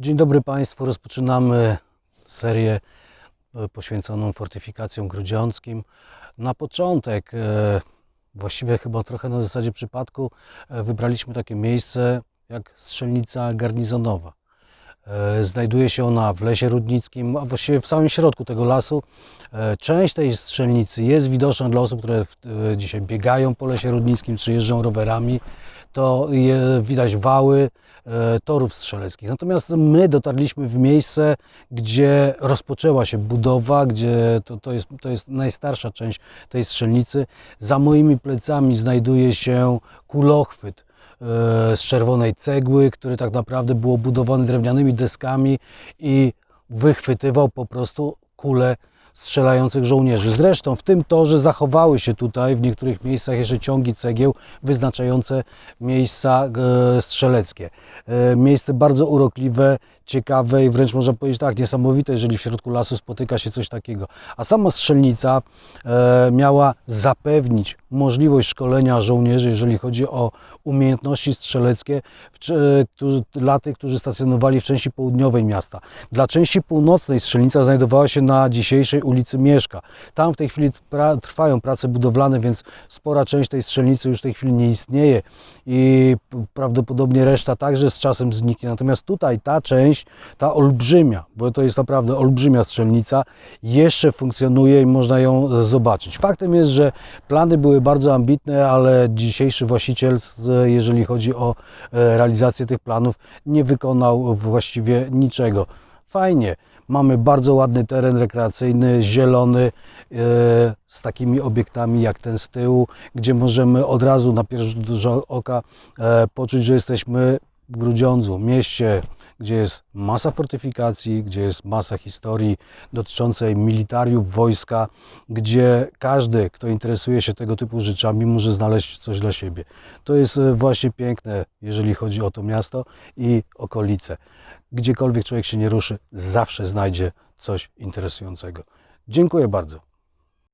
Dzień dobry Państwu. Rozpoczynamy serię e, poświęconą fortyfikacjom grudziąckim. Na początek, e, właściwie chyba trochę na zasadzie przypadku, e, wybraliśmy takie miejsce jak strzelnica garnizonowa. Znajduje się ona w lesie rudnickim, a właściwie w samym środku tego lasu. Część tej strzelnicy jest widoczna dla osób, które dzisiaj biegają po lesie rudnickim czy jeżdżą rowerami. To widać wały e, torów strzeleckich. Natomiast my dotarliśmy w miejsce, gdzie rozpoczęła się budowa, gdzie to, to, jest, to jest najstarsza część tej strzelnicy. Za moimi plecami znajduje się kulochwyt e, z czerwonej cegły, który tak naprawdę był budowany drewnianymi deskami i wychwytywał po prostu kule strzelających żołnierzy. Zresztą w tym torze zachowały się tutaj w niektórych miejscach jeszcze ciągi cegieł wyznaczające miejsca e, strzeleckie. E, Miejsce bardzo urokliwe, ciekawe i wręcz można powiedzieć tak, niesamowite, jeżeli w środku lasu spotyka się coś takiego. A sama strzelnica e, miała zapewnić możliwość szkolenia żołnierzy, jeżeli chodzi o umiejętności strzeleckie dla tych, którzy stacjonowali w części południowej miasta. Dla części północnej strzelnica znajdowała się na dzisiejszej ulicy Mieszka. Tam w tej chwili pra, trwają prace budowlane, więc spora część tej strzelnicy już w tej chwili nie istnieje i prawdopodobnie reszta także z czasem zniknie. Natomiast tutaj ta część, ta olbrzymia, bo to jest naprawdę olbrzymia strzelnica, jeszcze funkcjonuje i można ją zobaczyć. Faktem jest, że plany były bardzo ambitne, ale dzisiejszy właściciel, jeżeli chodzi o e, realizację tych planów, nie wykonał właściwie niczego. Fajnie, mamy bardzo ładny teren rekreacyjny, zielony, e, z takimi obiektami jak ten z tyłu, gdzie możemy od razu na pierwszy rzut oka e, poczuć, że jesteśmy w Grudziądzu, mieście, gdzie jest masa fortyfikacji, gdzie jest masa historii dotyczącej militariów, wojska, gdzie każdy, kto interesuje się tego typu rzeczami, może znaleźć coś dla siebie. To jest e, właśnie piękne, jeżeli chodzi o to miasto i okolice. Gdziekolwiek człowiek się nie ruszy, zawsze znajdzie coś interesującego. Dziękuję bardzo.